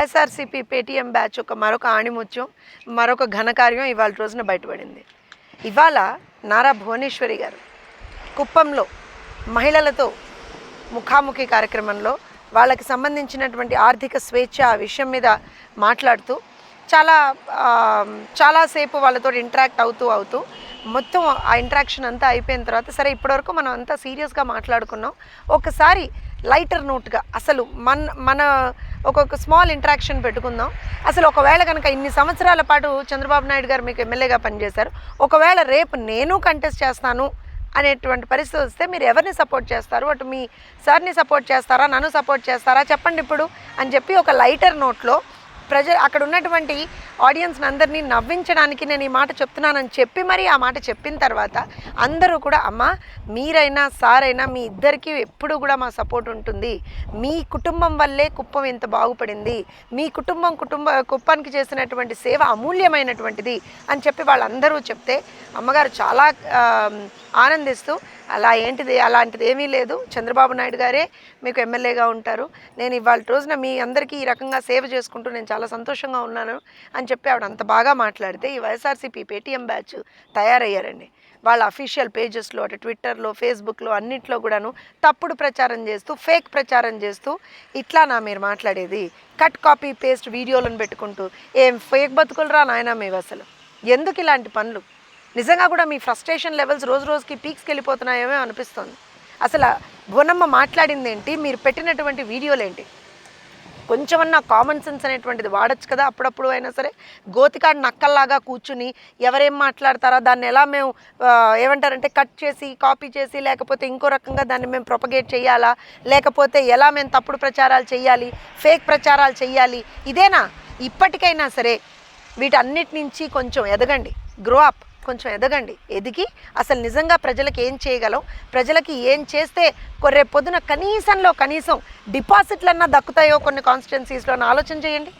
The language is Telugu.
వైఎస్ఆర్సీపీ పేటీఎం బ్యాచ్ ఒక మరొక ఆణిముత్యం మరొక ఘనకార్యం ఇవాళ రోజున బయటపడింది. ఇవాళ నారా భువనేశ్వరి గారు కుప్పంలో మహిళలతో ముఖాముఖి కార్యక్రమంలో వాళ్ళకి సంబంధించినటువంటి ఆర్థిక స్వేచ్ఛ ఆ విషయం మీద మాట్లాడుతూ చాలా చాలాసేపు వాళ్ళతో ఇంటరాక్ట్ అవుతూ అవుతూ మొత్తం ఆ ఇంటరాక్షన్ అంతా అయిపోయిన తర్వాత సరే ఇప్పటివరకు మనం అంతా సీరియస్గా మాట్లాడుకున్నాం. ఒకసారి లైటర్ నోట్గా అసలు మన మన ఒక్కొక్క స్మాల్ ఇంటరాక్షన్ పెట్టుకుందాం. అసలు ఒకవేళ కనుక ఇన్ని సంవత్సరాల పాటు చంద్రబాబు నాయుడు గారు మీకు ఎమ్మెల్యేగా పనిచేశారు. ఒకవేళ రేపు నేను కంటెస్ట్ చేస్తాను అనేటువంటి పరిస్థితి వస్తే మీరు ఎవరిని సపోర్ట్ చేస్తారు? అటు మీ సార్ని సపోర్ట్ చేస్తారా? నన్ను సపోర్ట్ చేస్తారా? చెప్పండి ఇప్పుడు అని చెప్పి ఒక లైటర్ నోట్లో ప్రజ అక్కడ ఉన్నటువంటి ఆడియన్స్ని అందరినీ నవ్వించడానికి నేను ఈ మాట చెప్తున్నానని చెప్పి మరి ఆ మాట చెప్పిన తర్వాత అందరూ కూడా అమ్మ మీరైనా సార్ అయినా మీ ఇద్దరికీ ఎప్పుడు కూడా మా సపోర్ట్ ఉంటుంది. మీ కుటుంబం వల్లే కుప్పం ఇంత బాగుపడింది. మీ కుటుంబం కుటుంబ కుప్పానికి చేసినటువంటి సేవ అమూల్యమైనటువంటిది అని చెప్పి వాళ్ళందరూ చెప్తే అమ్మగారు చాలా ఆనందిస్తూ అలా ఏంటిది? అలాంటిది ఏమీ లేదు. చంద్రబాబు నాయుడు గారే మీకు ఎమ్మెల్యేగా ఉంటారు. నేను ఇవాళ రోజున మీ అందరికీ ఈ రకంగా సేవ చేసుకుంటూ నేను చాలా సంతోషంగా ఉన్నాను అని చెప్పి ఆవిడ అంత బాగా మాట్లాడితే ఈ వైఎస్ఆర్సీపీ పేటీఎం బ్యాచ్ తయారయ్యారండి. వాళ్ళ అఫీషియల్ పేజెస్లో అటు ట్విట్టర్లో ఫేస్బుక్లో అన్నిట్లో కూడాను తప్పుడు ప్రచారం చేస్తూ ఫేక్ ప్రచారం చేస్తూ ఇట్లా నా మీరు మాట్లాడేది? కట్ కాపీ పేస్ట్ వీడియోలను పెట్టుకుంటూ. ఏం ఫేక్ బతుకులరా నాయన నాయనా మేము అసలు. ఎందుకు ఇలాంటి పనులు? నిజంగా కూడా మీ ఫ్రస్ట్రేషన్ లెవెల్స్ రోజు రోజుకి పీక్స్కి వెళ్ళిపోతున్నాయేమో అనిపిస్తుంది. అసలు భువనమ్మ మాట్లాడింది ఏంటి మీరు పెట్టినటువంటి వీడియోలు ఏంటి కొంచెమన్నా కామన్ సెన్స్ అనేటువంటిది వాడచ్చు కదా అప్పుడప్పుడు అయినా సరే. గోతికాడు నక్కల్లాగా కూర్చుని ఎవరేం మాట్లాడతారో దాన్ని ఎలా మేము ఏమంటారంటే కట్ చేసి కాపీ చేసి లేకపోతే ఇంకో రకంగా దాన్ని మేము ప్రొపగేట్ చేయాలా? లేకపోతే ఎలా మేము తప్పుడు ప్రచారాలు చేయాలి? ఫేక్ ప్రచారాలు చేయాలి? ఇదేనా? ఇప్పటికైనా సరే వీటన్నిటి నుంచి కొంచెం ఎదగండి. గ్రో అప్ కొంచెం ఎదగండి. ఎదిగి అసలు నిజంగా ప్రజలకు ఏం చేయగలం? ప్రజలకి ఏం చేస్తే రేపు పొద్దున కనీసంలో కనీసం డిపాజిట్లన్నా దక్కుతాయో కొన్ని కాన్స్టిట్యున్సీస్లో ఆలోచన చేయండి.